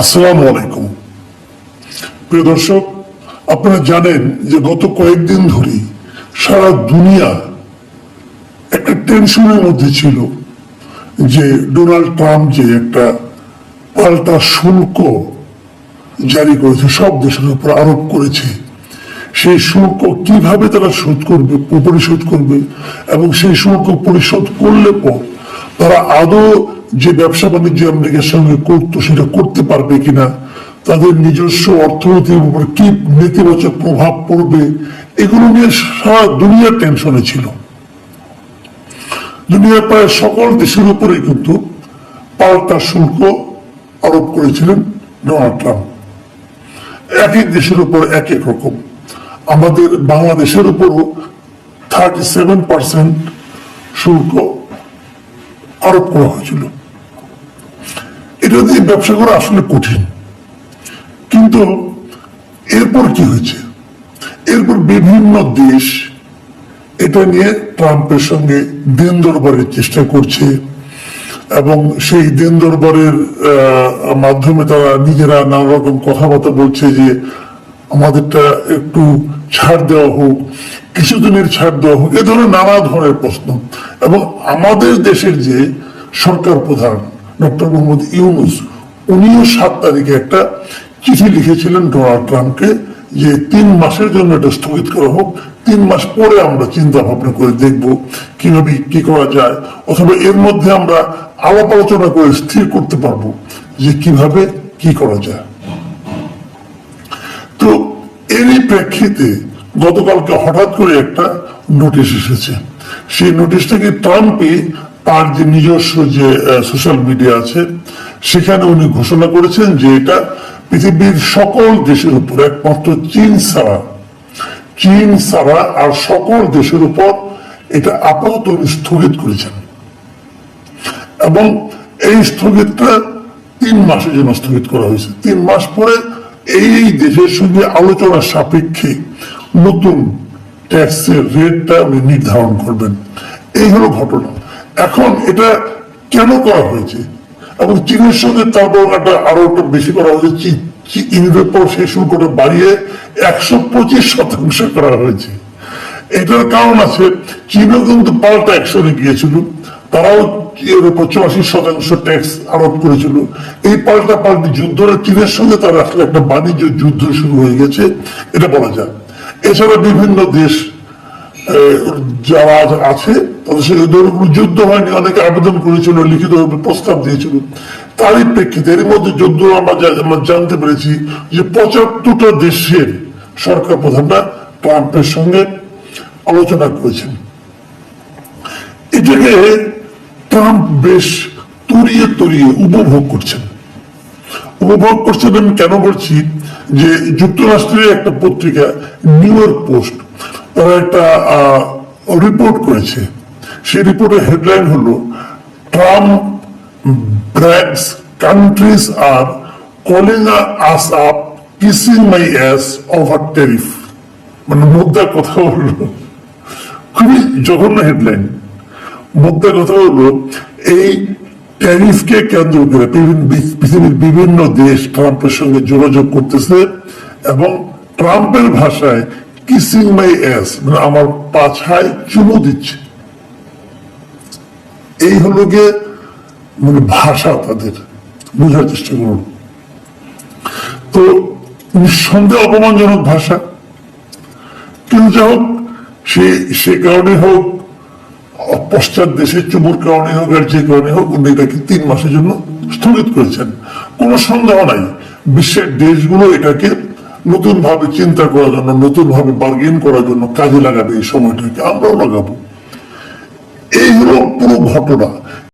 আসসালামু আলাইকুম। প্রিয় দর্শক, আপনারা জানেন যে গত কয়েকদিন ধরে সারা দুনিয়া একটা টেনশনের মধ্যে ছিল যে ডোনাল্ড ট্রাম্প যে একটা পাল্টা শুল্ক জারি করেছে, সব দেশের উপর আরোপ করেছে, সেই শুল্ক কীভাবে তারা শোধ করবে, পরিশোধ করবে, এবং সেই শুল্ক পরিশোধ করলে পর তারা আদৌ যে ব্যবসা বাণিজ্য আমেরিকার সঙ্গে করতো, সেটা করতে পারবে কিনা, তাদের নিজস্ব অর্থনীতির উপর কি নেতিবাচক প্রভাব পড়বে, এগুলো নিয়ে সারা দুনিয়ার টেনশনে ছিল। দুনিয়ার প্রায় সকল দেশের উপরে কিন্তু পাল্টা শুল্ক আরোপ করেছিলেন ডোনাল্ড ট্রাম্প। এক এক দেশের উপর এক এক রকম। আমাদের বাংলাদেশের উপরও থার্টি সেভেন পার্সেন্ট শুল্ক আরোপ করা হয়েছিল। এটা দিয়ে ব্যবসা করা আসলে কঠিন। কিন্তু এরপর কি হয়েছে? এরপর বিভিন্ন দেশ এটা নিয়ে ট্রাম্পের সঙ্গে দিন দরবারের চেষ্টা করছে এবং সেই দিন দরবারের মাধ্যমে তারা নিজেরা নানা রকম কথাবার্তা বলছে যে, আমাদেরটা একটু ছাড় দেওয়া হোক। কিছুদিনের ছাড় দেওয়া হোক, এ ধরনের নানা ধরনের প্রশ্ন। এবং আমাদের দেশের যে সরকার প্রধান ডক্টর মোহাম্মদ ইউনুস, উনিও সাত তারিখে একটা চিঠি লিখেছিলেন ডোনাল্ড ট্রাম্পকে যে তিন মাসের জন্য এটা স্থগিত করা হোক, তিন মাস পরে আমরা চিন্তা ভাবনা করে দেখব কীভাবে কি করা যায়, অথবা এর মধ্যে আমরা আলাপ আলোচনা করে স্থির করতে পারব যে কীভাবে কি করা যায়। তো এরই প্রেক্ষিতে গতকালকে হঠাৎ করে একটা নোটিশ এসেছে। সেই নোটিশটাকে ট্রাম্পই তার যে নিজস্ব যে সোশ্যাল মিডিয়া আছে, সেখানে উনি ঘোষণা করেছেন যে এটা পৃথিবীর সকল দেশের উপর, একমাত্র চীন ছাড়া চীন ছাড়া আর সকল দেশের উপর এটা আপাতত স্থগিত করেছেন। এবং এই স্থগিতটা তিন মাসের জন্য স্থগিত করা হয়েছে। তিন মাস পরে এই দেশের সঙ্গে আলোচনা সাপেক্ষে নতুন ট্যাক্সের রেটটা উনি নির্ধারণ করবেন। এই হলো ঘটনা। এখন এটা কেন করা হয়েছে? এবং চীনের সঙ্গে তারপর একটা আরও একটু বেশি করা হয়েছে। পর সেই শুল্কটা বাড়িয়ে একশো পঁচিশ শতাংশ করা হয়েছে। এটার কারণ আছে, চীনও কিন্তু পাল্টা অ্যাকশনে গিয়েছিল। তারাও এর চুরাশি শতাংশ ট্যাক্স আরোপ করেছিল। এই পাল্টা পাল্টি যুদ্ধটা চীনের সঙ্গে তার একটা বাণিজ্য যুদ্ধ শুরু হয়ে গেছে, এটা বলা যায় এছাড়া বিভিন্ন দেশ যারা আছে, তাদের সঙ্গে ধরুন যুদ্ধ হয়নি, অনেকে আবেদন করেছিল, লিখিত প্রস্তাব দিয়েছিল। তারই প্রেক্ষিতে এর মধ্যে যুদ্ধ আমরা আমরা জানতে পেরেছি যে পঁচাত্তরটা দেশের সরকার প্রধানরা ট্রাম্পের সঙ্গে আলোচনা করেছেন। এটাকে ট্রাম্প বেশ তরিয়ে তরিয়ে উপভোগ করছেন। উপভোগ করছেন আমি কেন বলছি? যে যুক্তরাষ্ট্রের একটা পত্রিকা নিউ ইয়র্ক পোস্ট তারা একটা রিপোর্ট করেছে। সেই রিপোর্টের হেডলাইন হলো Trump brags countries are calling us up kissing my ass over tariff মানে মুদ্রা কথা হলো খুবই জঘন্য হেডলাইন মুদ্রা কথা হলো এই ট্যারিফকে কেন্দ্র করে পৃথিবীর বিভিন্ন দেশ ট্রাম্পের সঙ্গে যোগাযোগ করতেছে এবং ট্রাম্পের ভাষায় কিসিং মাই অ্যাস মানে আমার পাছায় চুমু দিচ্ছে। এই হলো গিয়ে মানে ভাষা তাদের। বোঝার চেষ্টা করুন। তো নিঃসন্দেহে অপমানজনক ভাষা। কিন্তু যা হোক, সে সে কারণে হোক পশ্চাৎ দেশে চুমুর কারণে হোক আর যে কারণে হোক, উনি এটাকে তিন মাসের জন্য স্থগিত করেছেন। কোনো সন্দেহ নাই। বিশ্বের দেশগুলো এটাকে নতুন ভাবে চিন্তা করার জন্য নতুন ভাবে বার্গেন করার জন্য কাজে লাগাবে এই সময়টাকে। আমরাও লাগাবো। এই হলো পুরো ঘটনা।